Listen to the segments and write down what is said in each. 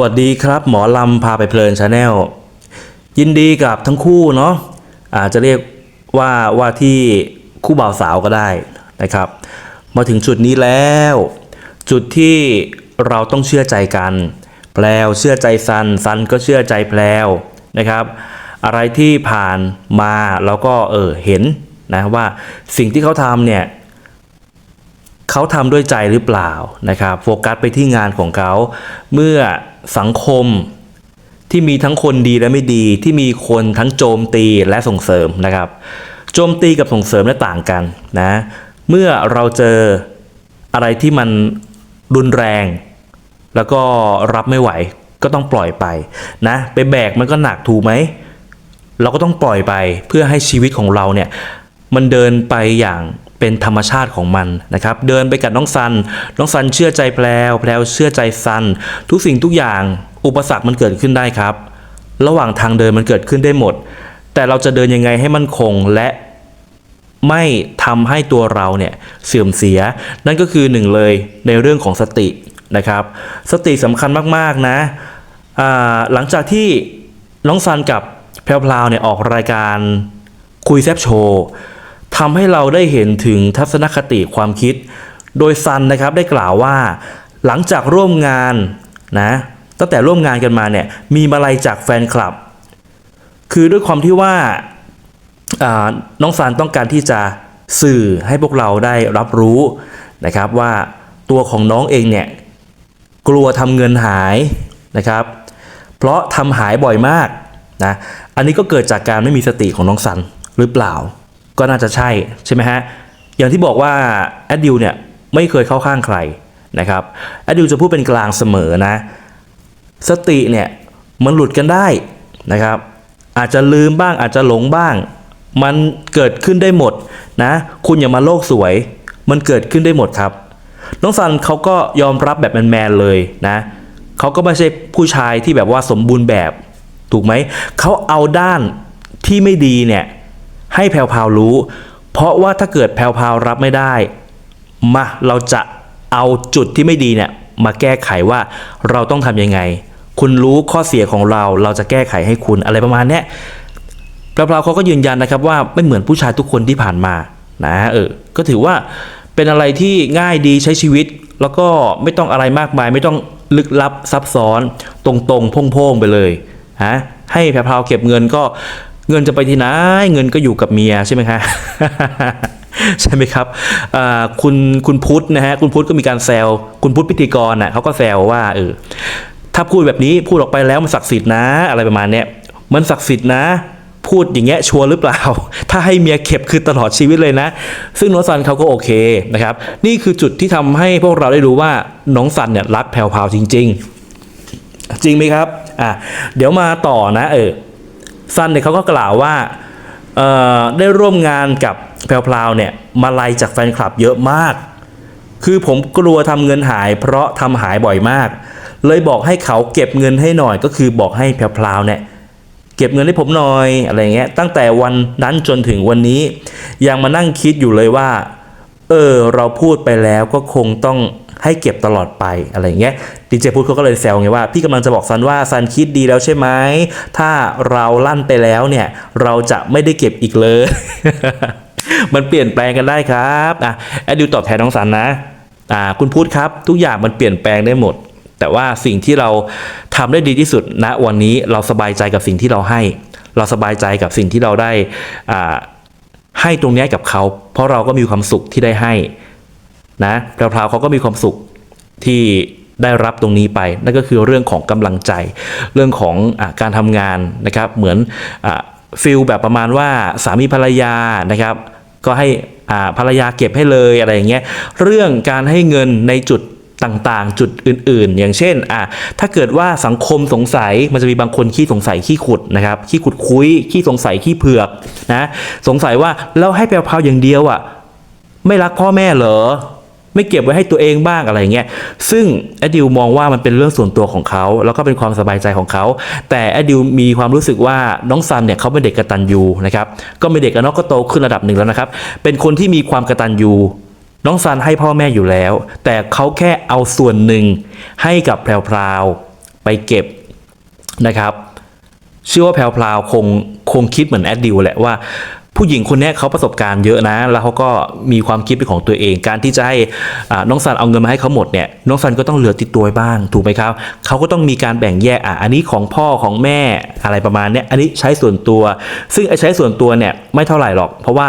วัสดีครับ หมอลำพาไปเพลินชาแนลยินดีกับทั้งคู่เนาะอาจจะเรียกว่าว่าที่คู่บ่าวสาวก็ได้นะครับ มาถึงจุดนี้แล้ว จุดที่เราต้องเชื่อใจกัน แพลวเชื่อใจซันซันก็เชื่อใจแพลวนะครับ อะไรที่ผ่านมาเราก็เออเห็นนะว่าสิ่งที่เขาทำเนี่ยเขาทำด้วยใจหรือเปล่านะครับ โฟกัสไปที่งานของเขาเมื่อ สังคมที่มีทั้งคนดีและไม่ดีที่มีคนทั้งโจมตีและส่งเสริมนะครับ โจมตีกับส่งเสริมและต่างกันนะเมื่อเราเจออะไรที่มันรุนแรง แล้วก็รับไม่ไหวก็ต้องปล่อยไปนะไปแบกมันก็หนักถูกไหมเราก็ต้องปล่อยไปเพื่อให้ชีวิตของเราเนี่ยมันเดินไปอย่าง เป็นธรรมชาติของมันนะครับ เดินไปกับน้องซัน น้องซันเชื่อใจแพลวแพลวเชื่อใจซัน ทุกสิ่งทุกอย่างอุปสรรคมันเกิดขึ้นได้ครับ ระหว่างทางเดินมันเกิดขึ้นได้หมด แต่เราจะเดินยังไงให้มั่นคงและไม่ทำให้ตัวเราเนี่ยเสื่อมเสีย นั่นก็คือหนึ่งเลยในเรื่องของสตินะครับ สติสำคัญมากๆนะหลังจากที่น้องซันกับแพรวพราวเนี่ยออกรายการคุยแซบโชว์ ทำให้เราได้เห็นถึงทัศนคติความคิด โดยซันนะครับได้กล่าวว่าหลังจากร่วมงานนะตั้งแต่ร่วมงานกันมาเนี่ยมีมาลัยจากแฟนคลับ คือด้วยความที่ว่าน้องซันต้องการที่จะสื่อให้พวกเราได้รับรู้นะครับว่าตัวของน้องเองเนี่ยกลัวทำเงินหายนะครับ เพราะทำหายบ่อยมากนะอันนี้ก็เกิดจากการไม่มีสติของน้องสันหรือเปล่า ก็น่าจะใช่ใช่ไหมฮะ อย่างที่บอกว่าแอดดิวเนี่ยไม่เคยเข้าข้างใครนะครับแอดดิวจะพูดเป็นกลางเสมอนะ สติเนี่ยมันหลุดกันได้นะครับ อาจจะลืมบ้างอาจจะหลงบ้าง มันเกิดขึ้นได้หมดนะ คุณอย่ามาโลกสวย มันเกิดขึ้นได้หมดครับ น้องซันเขาก็ยอมรับแบบแมนๆเลยนะเขาก็ไม่ใช่ผู้ชายที่แบบว่าสมบูรณ์แบบถูกไหม เขาเอาด้านที่ไม่ดีเนี่ย ให้แพรวพราวรู้ เพราะว่าถ้าเกิดแพรวพราวรับไม่ได้ มาเราจะเอาจุดที่ไม่ดีเนี่ยมาแก้ไขว่าเราต้องทำยังไง คุณรู้ข้อเสียของเราเราจะแก้ไขให้คุณอะไรประมาณเนี้ยแพรวๆเขาก็ยืนยันนะครับว่าไม่เหมือนผู้ชายทุกคนที่ผ่านมานะเออก็ถือว่าเป็นอะไรที่ง่ายดีใช้ชีวิต แล้วก็ไม่ต้องอะไรมากมาย ไม่ต้องลึกลับซับซ้อนตรงๆพ่งๆไปเลยฮะให้แพรวเก็บเงินก็ เงินจะไปที่ไหนเงินก็อยู่กับเมียใช่ไหมคะใช่ไหมครับคุณคุณพุทธนะฮะคุณพุทธก็มีการแซวคุณพุทธพิธีกรน่ะเขาก็แซวว่าเออถ้าพูดแบบนี้พูดออกไปแล้วมันศักดิ์สิทธิ์นะ อะไรประมาณเนี้ยมันศักดิ์สิทธิ์นะ พูดอย่างเงี้ยชัวร์หรือเปล่า ถ้าให้เมียเก็บคือตลอดชีวิตเลยนะ ซึ่งน้องซันเขาก็โอเคนะครับ นี่คือจุดที่ทำให้พวกเราได้รู้ว่าน้องซันเนี่ยรักแพรวพราวจริง ๆ จริงไหมครับอะเดี๋ยวมาต่อนะเออ ซันเนี่ยเขาก็กล่าวว่าได้ร่วมงานกับแพรวพราวเนี่ยมาลัยจากแฟนคลับเยอะมาก คือผมกลัวทำเงินหาย เพราะทำหายบ่อยมาก เลยบอกให้เขาเก็บเงินให้หน่อยก็คือบอกให้แพรวๆเนี่ยเก็บเงินให้ผมหน่อยอะไรเงี้ยตั้งแต่วันนั้นจนถึงวันนี้ ยังมานั่งคิดอยู่เลยว่า เออเราพูดไปแล้วก็คงต้อง ให้เก็บตลอดไปอะไรเงี้ยดีเจพูดเขาก็เลยแซวไงว่าพี่กำลังจะบอกซันว่าซันคิดดีแล้วใช่ไหมถ้าเราลั่นไปแล้วเนี่ยเราจะไม่ได้เก็บอีกเลย มันเปลี่ยนแปลงกันได้ครับอะแอดดิวตอบแทนน้องสันนะอ่าคุณพูดครับ ทุกอย่างมันเปลี่ยนแปลงได้หมด แต่ว่าสิ่งที่เราทำได้ดีที่สุดณวันนี้เราสบายใจกับสิ่งที่เราให้ เราสบายใจกับสิ่งที่เราได้อ่าให้ตรงนี้กับเขา เพราะเราก็มีความสุขที่ได้ให้ นะแพรวเขาก็มีความสุขที่ได้รับตรงนี้ไป นั่นก็คือเรื่องของกำลังใจ เรื่องของอการทำงานนะครับ เหมือนฟิลแบบประมาณว่าสามีภรรยานะครับ ก็ให้ภรรยาเก็บให้เลยอะไรอย่างเงี้ย เรื่องการให้เงินในจุดต่างๆ จุดอื่นๆ อย่างเช่นอะถ้าเกิดว่าสังคมสงสัยมันจะมีบางคนขี้สงสัยขี้ขุดนะครับขี้ขุดคุยขี้สงสัยขี้เผือกนะสงสัยว่าแล้วให้แพรวอย่างเดียวอะไม่รักพ่อแม่เหรอ ไม่เก็บไว้ให้ตัวเองบ้างอะไรเงี้ยซึ่งแอดดิวมองว่ามันเป็นเรื่องส่วนตัวของเขา แล้วก็เป็นความสบายใจของเขา แต่แอดดิวมีความรู้สึกว่าน้องซันเนี่ยเขาเป็นเด็กกระตัญญูนะครับก็เป็นเด็กกันนอะก็โตขึ้นระดับหนึ่งแล้วนะครับเป็นคนที่มีความกระตัญญูน้องซันให้พ่อแม่อยู่แล้ว แต่เขาแค่เอาส่วนหนึ่งให้กับแพรวไปเก็บนะครับเชื่อว่าแพรวคงคงคิดเหมือนแอดดิวแหละว่า ผู้หญิงคนนี้เขาประสบการณ์เยอะนะ แล้วเขาก็มีความคิดเป็นของตัวเอง การที่จะให้น้องซันเอาเงินมาให้เขาหมดเนี่ยน้องซันก็ต้องเหลือติดตัวบ้างถูกไหมครับเขาก็ต้องมีการแบ่งแยกอะอันนี้ของพ่อของแม่อะไรประมาณเนี้ยอันนี้ใช้ส่วนตัว ซึ่งไอ้ใช้ส่วนตัวเนี่ยไม่เท่าไหร่หรอก เพราะว่า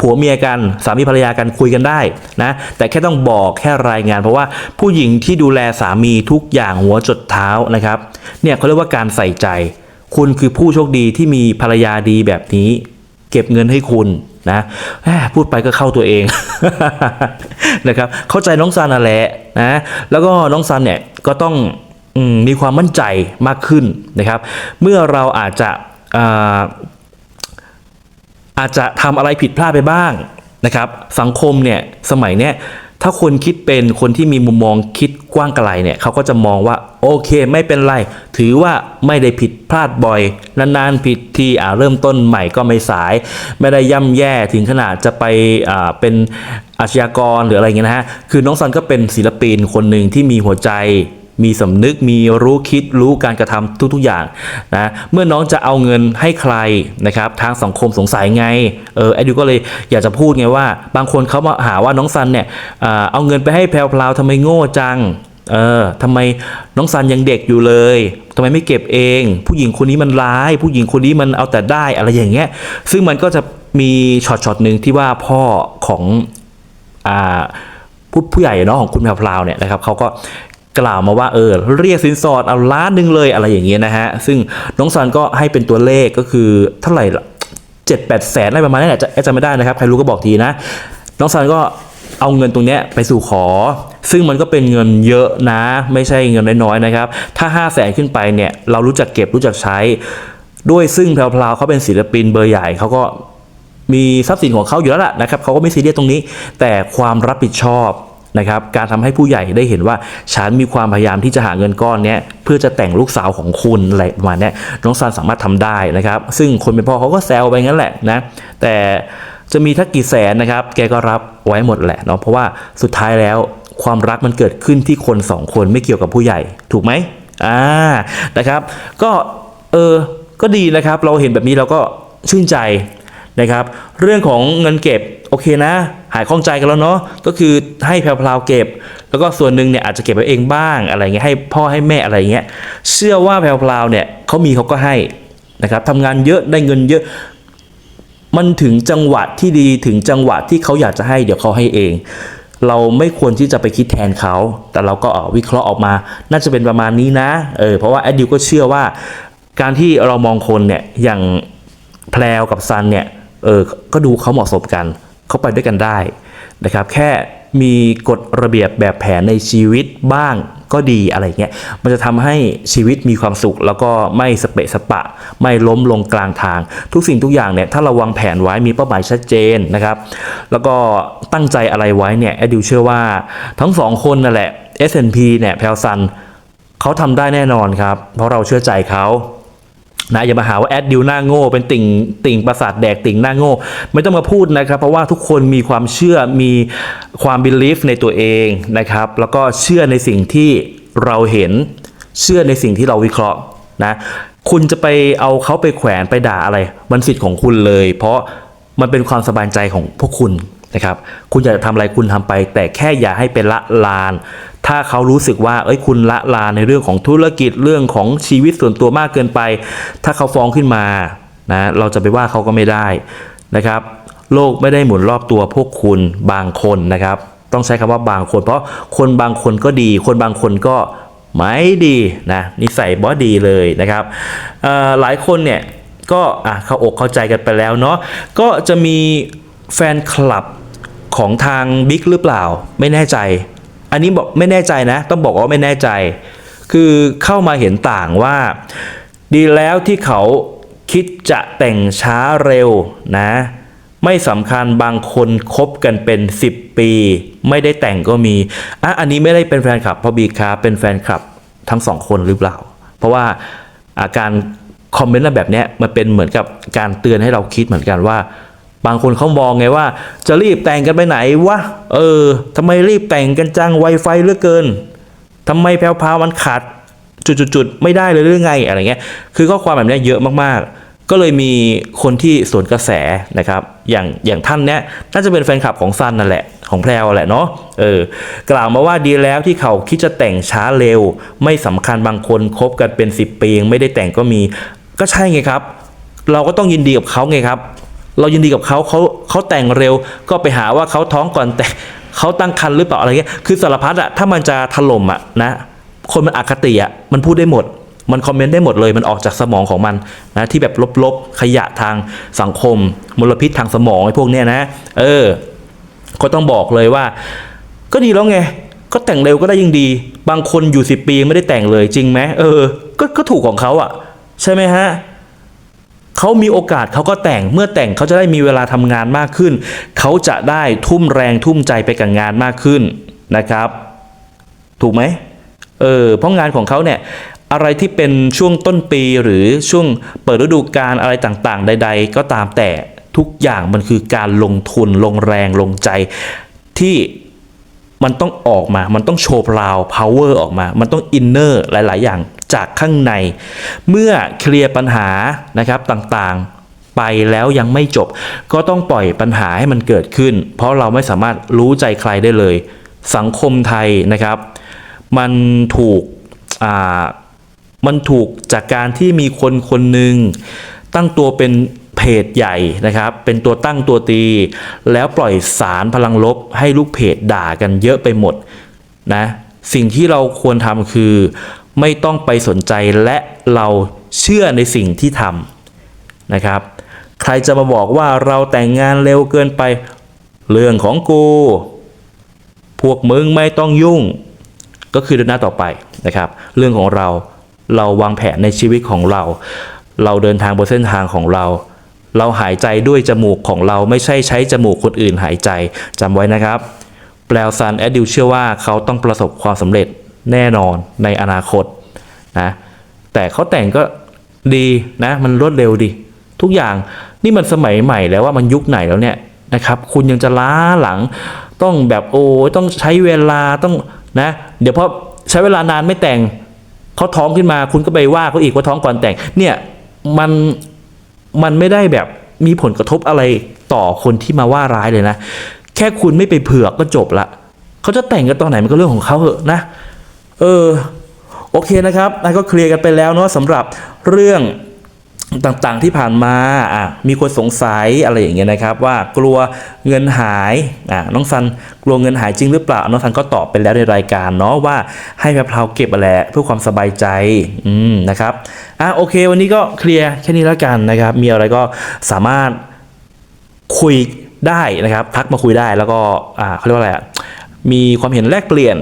ผัวเมียกันสามีภรรยากันคุยกันได้นะ แต่แค่ต้องบอกแค่รายงาน เพราะว่าผู้หญิงที่ดูแลสามีทุกอย่างหัวจดเท้านะครับเนี่ยเขาเรียกว่าการใส่ใจ คุณคือผู้โชคดีที่มีภรรยาดีแบบนี้ เก็บเงินให้คุณนะพูดไปก็เข้าตัวเองนะครับเข้าใจน้องซันนั่นแหละนะแล้วก็น้องซันเนี่ยก็ต้องอมมีความมั่นใจมากขึ้นนะครับ เมื่อเราอาจจะอาอาจจะทำอะไรผิดพลาดไปบ้างนะครับ สังคมเนี่ยสมัยเนี้ย ถ้าคนคิดเป็นคนที่มีมุมมองคิดกว้างไกลเนี่ยเขาก็จะมองว่าโอเคไม่เป็นไร ถือว่าไม่ได้ผิดพลาดบ่อย นานๆผิดทีอ่าเริ่มต้นใหม่ก็ไม่สาย ไม่ได้ย่ำแย่ถึงขนาดจะไปอ่าเป็นอาชญากรหรืออะไรเงี้ยนะฮะคือน้องซันก็เป็นศิลปินคนหนึ่งที่มีหัวใจ มีสำนึกมีรู้คิดรู้การกระทำทุกๆอย่างนะเมื่อน้องจะเอาเงินให้ใครนะครับทางสังคมสงสัยไงเออไอดิวก็เลยอยากจะพูดไงว่า บางคนเขามาหาว่าน้องซันเนี่ยเอาเงินไปให้แพรวๆทำไมโง่จังเออทำไมน้องซันยังเด็กอยู่เลยทำไมไม่เก็บเอง ผู้หญิงคนนี้มันร้าย ผู้หญิงคนนี้มันเอาแต่ได้อะไรอย่างเงี้ย ซึ่งมันก็จะมีช็อตช็อตหนึ่งที่ว่าพ่อของอ่าผู้ผู้ใหญ่เนาะของคุณแพรวพราวเนี่ยนะครับเขาก็ กล่าวมาว่าเออเรียกสินสอดเอาล้านหนึ่งเลยอะไรอย่างเงี้ยนะฮะ ซึ่งน้องซันก็ให้เป็นตัวเลขก็คือเท่าไหร่ละเจ็ดแปดแสนอะไรประมาณนี้แหละจะจำไม่ได้นะครับ ใครรู้ก็บอกทีนะ น้องซันก็เอาเงินตรงเนี้ยไปสู่ขอ ซึ่งมันก็เป็นเงินเยอะนะ ไม่ใช่เงินน้อยๆนะครับ ถ้า 5 0 0แสนขึ้นไปเนี่ย เรารู้จักเก็บรู้จักใช้ ด้วยซึ่งแพรวๆเขาเป็นศิลปินเบอร์ใหญ่เขาก็มีทรัพย์สินของเขาอยู่แล้วล่ะนะครับเขาก็ไม่ซีเรียสตรงนี้ แต่ความรับผิดชอบ นะครับการทำให้ผู้ใหญ่ได้เห็นว่าฉันมีความพยายามที่จะหาเงินก้อนนี้เพื่อจะแต่งลูกสาวของคุณอะไรประมาณเนี้ยน้องซันสามารถทำได้นะครับ ซึ่งคนเป็นพ่อเขาก็แซวไปงั้นแหละนะแต่จะมีทักกี่แสนนะครับ แกก็รับไว้หมดแหละเนาะเพราะว่าสุดท้ายแล้วความรักมันเกิดขึ้นที่คนสองคนไม่เกี่ยวกับผู้ใหญ่ถูกไหมอ่านะครับ ก็เออก็ดีนะครับ เราเห็นแบบนี้เราก็ชื่นใจ นะครับ เรื่องของเงินเก็บโอเคนะ หายข้องใจกันแล้วเนาะก็คือให้แพรวๆเก็บ แล้วก็ส่วนหนึ่งเนี่ยอาจจะเก็บไว้เองบ้างอะไรเงี้ยให้พ่อให้แม่อะไรเงี้ยเชื่อว่าแพรวๆเนี่ยเขามีเขาก็ให้นะครับทำงานเยอะได้เงินเยอะมันถึงจังหวะที่ดีถึงจังหวะที่เขาอยากจะให้เดี๋ยวเขาให้เอง เราไม่ควรที่จะไปคิดแทนเขา แต่เราก็เอวิเคราะห์ออกมา น่าจะเป็นประมาณนี้นะเออเพราะว่าแอดดิวก็เชื่อว่า การที่เรามองคนเนี่ยอย่างแพลวกับซันเนี่ย เออก็ดูเขาเหมาะสมกันเขาไปด้วยกันได้นะครับ แค่มีกฎระเบียบแบบแผนในชีวิตบ้างก็ดีอะไรเงี้ย มันจะทำให้ชีวิตมีความสุข แล้วก็ไม่สเปะสปะ ไม่ล้มลงกลางทาง ทุกสิ่งทุกอย่างเนี่ยถ้าเราวางแผนไว้มีเป้าหมายชัดเจนนะครับ แล้วก็ตั้งใจอะไรไว้เนี่ยแอดดิวเชื่อว่าทั้งสองคนนั่นแหละ S&P เนี่ยแพลซันเขาทำได้แน่นอนครับ เพราะเราเชื่อใจเขา นะอย่ามาหาว่าแอดดิวหน้าโง่เป็นติ่งติ่งประสาทแดกติ่งหน้าโง่ ไม่ต้องมาพูดนะครับ เพราะว่าทุกคนมีความเชื่อมีความ belief ในตัวเองนะครับ แล้วก็เชื่อในสิ่งที่เราเห็นเชื่อในสิ่งที่เราวิเคราะห์นะคุณจะไปเอาเขาไปแขวนไปด่าอะไรมันสิทธิ์ของคุณเลย เพราะมันเป็นความสบายใจของพวกคุณ นะครับคุณอยากจะทำอะไรคุณทำไป แต่แค่อย่าให้เป็นละลาน ถ้าเขารู้สึกว่าเอ้ยคุณละลานในเรื่องของธุรกิจเรื่องของชีวิตส่วนตัวมากเกินไป ถ้าเขาฟ้องขึ้นมานะเราจะไปว่าเขาก็ไม่ได้นะครับ โลกไม่ได้หมุนรอบตัวพวกคุณบางคนนะครับ ต้องใช้คำว่าบางคน เพราะคนบางคนก็ดี คนบางคนก็ไม่ดีนะนิสัยบอดีเลยนะครับหลายคนเนี่ยก็อะเข้าอกเข้าใจกันไปแล้วเนาะก็จะมีแฟนคลับ ของทางบิ๊กหรือเปล่า ไม่แน่ใจ อันนี้บอกไม่แน่ใจนะ ต้องบอกว่าไม่แน่ใจ คือเข้ามาเห็นต่างว่า ดีแล้วที่เขาคิดจะแต่งช้าเร็วนะ ไม่สำคัญบางคนคบกันเป็น 10 ปี ไม่ได้แต่งก็มีอะอันนี้ไม่ได้เป็นแฟนคลับเพราะบีคาเป็นแฟนคลับทั้งสองคนหรือเปล่า เพราะว่าอาการคอมเมนต์แบบนี้มันเป็นเหมือนกับการเตือนให้เราคิดเหมือนกันว่า บางคนเขามองไงว่า จะรีบแต่งกันไปไหนวะเออทำไมรีบแต่งกันจังไวไฟเหลือเกินทำไมแพรวพาวมันขาดจุดๆๆไม่ได้เลยหรือไงอะไรเงี้ยคือข้อความแบบนี้เยอะมากๆ ก็เลยมีคนที่สวนกระแสนะครับ อย่างอย่างท่านเนี้ยน่าจะเป็นแฟนคลับของซันนั่นแหละของแพรวแหละเนาะเออกล่าวมาว่าดีแล้วที่เขาคิดจะแต่งช้าเร็ว ไม่สำคัญบางคนคบกันเป็น 10 ปียังไม่ได้แต่งก็มี ก็ใช่ไงครับ เราก็ต้องยินดีกับเขาไงครับ เรายินดีกับเขาเขาเขาแต่งเร็วก็ไปหาว่าเขาท้องก่อนแต่เขาตั้งครรภ์หรือเปล่าอะไรเงี้ยคือสารพัดอะถ้ามันจะถล่มอะนะ คนมันอคติอะมันพูดได้หมด มันคอมเมนต์ได้หมดเลย มันออกจากสมองของมันนะที่แบบลบๆขยะทางสังคม มลพิษทางสมองไอ้พวกเนี้ยนะ เออ ก็ต้องบอกเลยว่า ก็ดีแล้วไงก็แต่งเร็วก็ได้ยิ่งดี บางคนอยู่สิปีไม่ได้แต่งเลยจริงไหมเออ ก็ก็ถูกของเขาอะใช่ไหมฮะ เขามีโอกาสเขาก็แต่งเมื่อแต่งเขาจะได้มีเวลาทำงานมากขึ้น เขาจะได้ทุ่มแรงทุ่มใจไปกับงานมากขึ้นนะครับ ถูกไหมเออเพราะงานของเขาเนี่ยอะไรที่เป็นช่วงต้นปีหรือช่วงเปิดฤดูกาลอะไรต่างๆ ใด ๆ ก็ตามแต่ทุกอย่างมันคือการลงทุนลงแรงลงใจที่มันต้องออกมา มันต้องโชว์พลาว power ออกมา มันต้องอินเนอร์หลาย ๆ อย่าง จากข้างใน เมื่อเคลียร์ปัญหานะครับต่างๆ ไปแล้วยังไม่จบ ก็ต้องปล่อยปัญหาให้มันเกิดขึ้น เพราะเราไม่สามารถรู้ใจใครได้เลย สังคมไทยนะครับ มันถูกมันถูกจากการที่มีคนคนหนึ่งตั้งตัวเป็นเพจใหญ่นะครับ เป็นตัวตั้งตัวตี แล้วปล่อยสารพลังลบให้ลูกเพจด่ากันเยอะไปหมดนะ สิ่งที่เราควรทำคือ ไม่ต้องไปสนใจและเราเชื่อในสิ่งที่ทำนะครับ ใครจะมาบอกว่าเราแต่งงานเร็วเกินไป เรื่องของกู พวกมึงไม่ต้องยุ่ง ก็คือเดินหน้าต่อไปนะครับ เรื่องของเราเราวางแผนในชีวิตของเรา เราเดินทางบนเส้นทางของเรา เราหายใจด้วยจมูกของเราไม่ใช่ใช้จมูกคนอื่นหายใจจำไว้นะครับ แปลซันแอดดิวเชื่อว่าเขาต้องประสบความสำเร็จ แน่นอนในอนาคตนะแต่เขาแต่งก็ดีนะมันรวดเร็วดี ทุกอย่างนี่มันสมัยใหม่แล้วว่ามันยุคไหนแล้วเนี่ยนะครับ คุณยังจะล้าหลังต้องแบบโอ้ต้องใช้เวลาต้องนะ เดี๋ยวพอใช้เวลานานไม่แต่งเขาท้องขึ้นมา คุณก็ไปว่าเขาอีกว่าท้องก่อนแต่งเนี่ยมันมันไม่ได้แบบมีผลกระทบอะไรต่อคนที่มาว่าร้ายเลยนะ แค่คุณไม่ไปเผือกก็จบละเขาจะแต่งกันตอนไหนมันก็เรื่องของเขาเหอะนะ เออโอเคนะครับนาก็เคลียร์กันไปแล้วเนาะสำหรับเรื่องต่างๆที่ผ่านมาอะมีคนสงสัยอะไรอย่างเงี้ยนะครับ ว่ากลัวเงินหายอะน้องซันกลัวเงินหายจริงหรือเปล่าน้องซันก็ตอบไปแล้วในรายการเนาะว่าให้แพรพราวเก็บอะไรเพื่อความสบายใจอืมนะครับอะโอเค วันนี้ก็เคลียร์แค่นี้แล้วกันนะครับ มีอะไรก็สามารถคุยได้นะครับ ทักมาคุยได้แล้วก็อ่าเขาเรียกว่าอะไรอะมีความเห็นแลกเปลี่ยน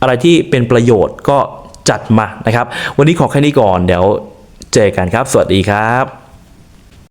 อะไรที่เป็นประโยชน์ก็จัดมานะครับ วันนี้ขอแค่นี้ก่อนเดี๋ยวเจอกันครับ สวัสดีครับ